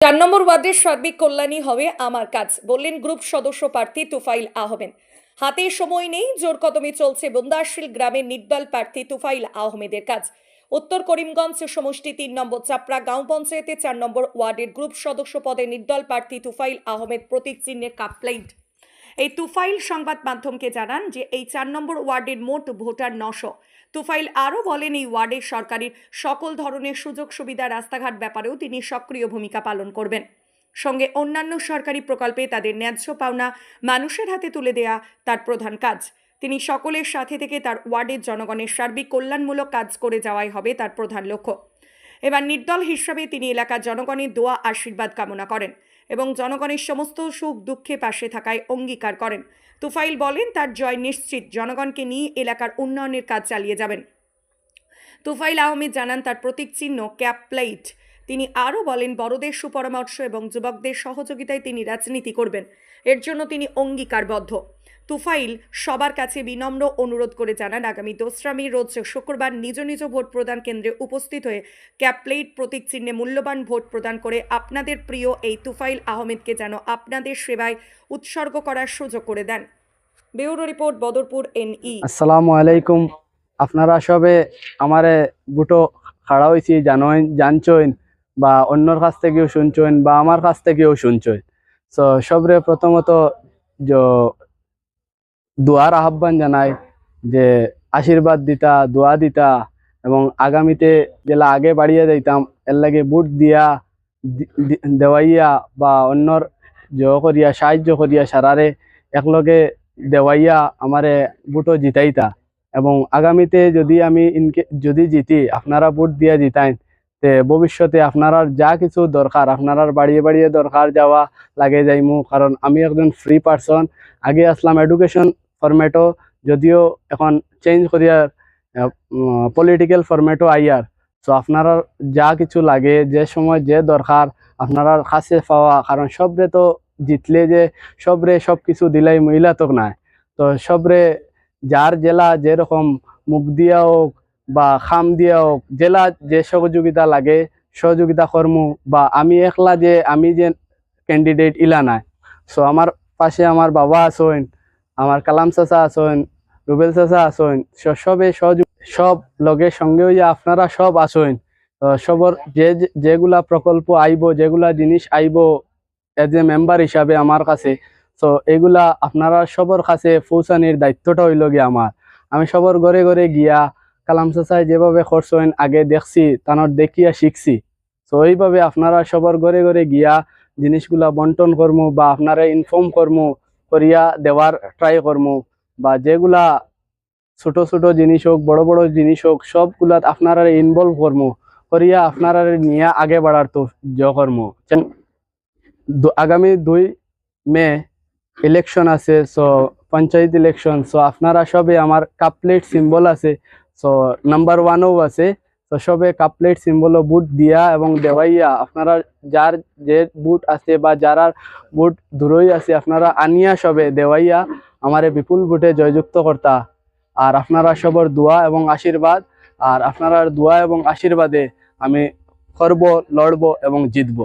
চার নম্বর ওয়ার্ডের সার্বিক কল্যাণী হবে আমার কাজ, বললেন গ্রুপ সদস্য প্রার্থী তুফাইল আহমেদ। হাতে সময় নেই, জোর কদমে চলছে বন্দাশীল গ্রামের নির্দল প্রার্থী তুফাইল আহমেদের কাজ। উত্তর করিমগঞ্জ সমষ্টি তিন নম্বর, চাপড়া গাঁও পঞ্চায়েতে চার নম্বর ওয়ার্ডের গ্রুপ সদস্য পদে নির্দল প্রার্থী তুফাইল আহমেদ প্রতীক চিহ্নের কাপপ্লেট এই তুফাইল সংবাদ মাধ্যমকে জানান যে এই চার নম্বর ওয়ার্ডের মোট ভোটার নশো। তুফাইল আরও বলেন, এই ওয়ার্ডের সরকারের সকল ধরনের সুযোগ সুবিধা রাস্তাঘাট ব্যাপারেও তিনি সক্রিয় ভূমিকা পালন করবেন। সঙ্গে অন্যান্য সরকারি প্রকল্পে তাদের ন্যায্য পাওনা, মানুষের হাতে তুলে দেয়া তার প্রধান কাজ। তিনি সকলের সাথে থেকে তার ওয়ার্ডের জনগণের সার্বিক কল্যাণমূলক কাজ করে যাওয়াই হবে তার প্রধান লক্ষ্য। এবার নির্দল হিসাবে তিনি এলাকার জনগণের দোয়া, আশীর্বাদ কামনা করেন। এবং জনগণের সমস্ত সুখ দুঃখে পাশে থাকায় অঙ্গীকার করেন। তুফাইল বলেন, তার জয় নিশ্চিত, জনগণকে নিয়ে এলাকার উন্নয়নের কাজ চালিয়ে যাবেন। তুফাইল আহমেদ জানান, তার প্রতীক চিহ্ন ক্যাপ প্লেট। তিনি আরও বলেন, বড়দের সুপরামর্শ এবং যুবকদের সহযোগিতায় তিনি রাজনীতি করবেন। এর জন্য তিনি অঙ্গীকারবদ্ধ। তুফাইল সবার কাছে বিনম্র অনুরোধ করে জানান আগামী দোসরা মে রোজ শুক্রবার নিজ নিজ ভোট প্রদান কেন্দ্রে উপস্থিত হয়ে ক্যাপপ্লেট প্রতীক চিহ্নে মূল্যবান ভোট প্রদান করে আপনাদের প্রিয় এই তুফাইল আহমেদকে যেন আপনাদের সেবায় উৎসর্গ করার সুযোগ করে দেন। Bureau report, Badarpur, NE. আসসালামু আলাইকুম। আপনারা সবে আমারে বুটো খাড়া হয়েছি জানোইন, জানছইন, বা অন্যর কাছ থেকেও শুনছেন বা আমার কাছ থেকেও শুনছইন। সো সবরে প্রথমত দোয়ার আহ্বান জানাই যে আশীর্বাদ দিতা, দোয়া দিতা এবং আগামীতে জেলা আগে বাড়িয়ে দিতাম এর লাগে বুট দিয়া দেওয়াইয়া বা অন্যর জয় করিয়া, সাহায্য করিয়া সারারে একলগে দেওয়াইয়া আমারে বুটও জিতাইতা। এবং আগামীতে যদি আমি ইনকে, যদি জিতি, আপনারা বুট দিয়া জিতাইন। তে ভবিষ্যতে আপনারা যা কিছু দরকার, আপনারা বাড়িয়ে বাড়িয়ে দরকার যাওয়া লাগে যাইমু। কারণ আমি একজন ফ্রি পার্সন আগে আসলাম এডুকেশন ফরম্যাটও যদিও এখন চেঞ্জ করিয়া পলিটিক্যাল ফরম্যাটও আইয়ার। সো আপনারা যা কিছু লাগে, যে সময় যে দরকার, আপনারা কাছে পাওয়া, কারণ সবরে তো জিতলে যে, সবরে সব কিছু দিলাই মহিলা তো নাই। তো সবরে যার জেলা যেরকম, মুখ দিয়া হোক বা খাম দিয়া হোক জেলা যে সহযোগিতা লাগে, সহযোগিতা কর্ম বা আমি একলা যে, আমি যে ক্যান্ডিডেট ইলা নাই। সো আমার পাশে আমার বাবা আছেন আমার কালাম চাচা আছেন রুবেল চাচা আছেন, স- সবে সহযোগ, সব লগে সঙ্গে হইয়া আপনারা সব আছেন। তো সবর যে যে- যেগুলা প্রকল্প আইব, যেগুলা জিনিস আইব এজ এ মেম্বার হিসাবে আমার কাছে তো এগুলা আপনারা সবার কাছে পৌঁছানির দায়িত্বটা হইল গিয়া আমার। আমি সবার ঘরে ঘরে গিয়া কালাম চাচাই যেভাবে করছেন আগে দেখছি, তানোর দেখিয়া শিখছি। তো এইভাবে আপনারা সবার ঘরে ঘরে গিয়া জিনিসগুলা বন্টন করমু বা আপনারা ইনফর্ম করমু, করিয়া দেওয়ার ট্রাই করমু, বা যেগুলা ছোট ছোট জিনিস হোক, বড় বড় জিনিস হোক, সবগুলা আপনারা ইনভলভ করমু, করিয়া আপনারা নিয়ে আগে বাড়ার তো কর্ম। আগামী দুই মে ইলেকশন আছে সো পঞ্চায়েত ইলেকশন সো আপনারা সবে আমার কাপলেট সিম্বল আছে সো নাম্বার ওয়ানও আছে। তো সবে কাপলেট সিম্বলও বুট দিয়া এবং দেওয়াইয়া। আপনারা যার যে বুট আছে বা যারা বুট দূরই আছে, আপনারা আনিয়া সবে দেওয়াইয়া আমারে বিপুল বুটে জয়যুক্ত কর্তা। আর আপনারা সবর দোয়া এবং আশীর্বাদ। আর আপনারা দোয়া এবং আশীর্বাদে আমি করব, লড়ব এবং জিতব।